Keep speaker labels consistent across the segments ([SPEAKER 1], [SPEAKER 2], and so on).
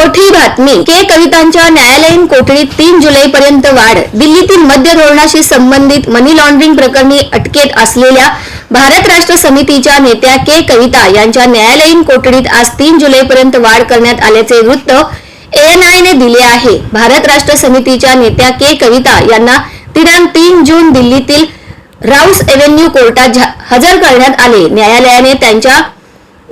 [SPEAKER 1] मोठी बातमी. के कवितांच्या न्यायालयीन कोठडीत तीन जुलै पर्यंत वाढ. दिल्लीतील मद्य धोरणाशी संबंधित मनी लॉन्ड्रिंग प्रकरणी अटकेत असलेल्या भारत राष्ट्र समितीच्या नेत्या के कविता यांच्या न्यायालयीन कोठडीत आज तीन जुलै पर्यंत वाढ करण्यात आल्याचे वृत्त एएनआयने दिले आहे. भारत राष्ट्र समितीच्या नेत्या के कविता यांना दिनांक तीन जून दिल्लीतील राऊस एव्हेन्यू कोर्टात हजर करण्यात आले. न्यायालयाने त्यांच्या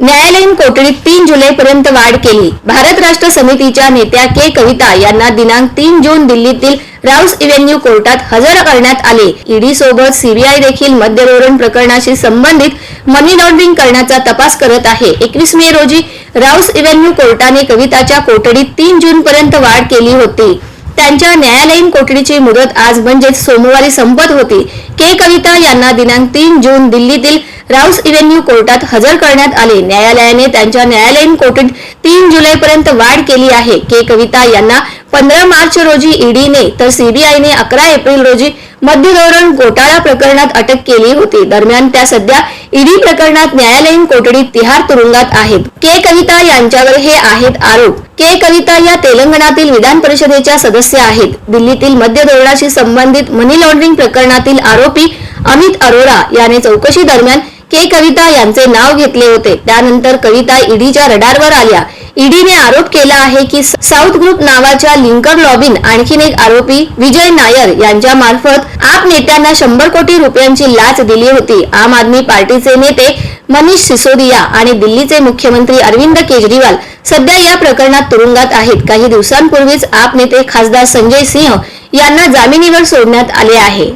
[SPEAKER 1] न्यायालयीन कोठडीत तीन जुलै पर्यंत वाढ केली. भारत राष्ट्र समितीच्या नेत्या के कविता यांना दिनांक तीन जून दिल्लीतील राऊस इव्हेन्यू कोर्टात हजर करण्यात आले. ईडी सोबत सीबीआय देखील मद्य धोरण प्रकरणाशी संबंधित मनी लॉन्ड्रिंग करण्याचा तपास करत आहे. एकवीस मे रोजी राऊस इव्हेन्यू कोर्टाने कविताच्या कोठडीत तीन जून पर्यंत वाढ केली होती. त्यांच्या न्यायालयीन कोठडीची मुदत आज म्हणजेच सोमवारी संपत होती. के. कविता यांना दिनांक तीन जून दिल्लीतील राऊस इव्हेन्यू कोर्टात हजर करण्यात आले. न्यायालयाने त्यांच्या न्यायालयीन कोठडीत तीन जुलैपर्यंत वाढ केली आहे. के. कविता यांना पंधरा मार्च रोजी ईडीने तर सीबीआयने अकरा एप्रिल रोजी मध्य धोरण घोटाळा प्रकरणात अटक केली होती. दरम्यान त्या सध्या ईडी प्रकरणात न्यायालयीन कोठडीत तिहार तुरुंगात आहेत. के कविता यांच्यावर हे आहेत आरोप. के कविता या तेलंगणातील विधान परिषदेच्या सदस्य आहेत. दिल्लीतील मध्य धोरणाशी संबंधित मनी लॉन्ड्रिंग प्रकरणातील आरोपी अमित अरोरा याने चौकशी दरम्यान के कविता यांचे नाव घेतले होते. त्यानंतर कविता ईडीच्या रडारवर आल्या. ईडीने आरोप केला आहे की साऊथ ग्रुप नावाच्या लिंकर लॉबीन आणखीन एक आरोपी विजय नायर यांच्या मार्फत आप नेत्यांना शंभर कोटी रुपयांची लाच दिली होती. आम आदमी पार्टीचे नेते मनीष सिसोदिया आणि दिल्लीचे मुख्यमंत्री अरविंद केजरीवाल सध्या या प्रकरणात तुरुंगात आहेत. काही दिवसांपूर्वीच आप नेते खासदार संजय सिंह यांना जामिनीवर सोडण्यात आले आहे.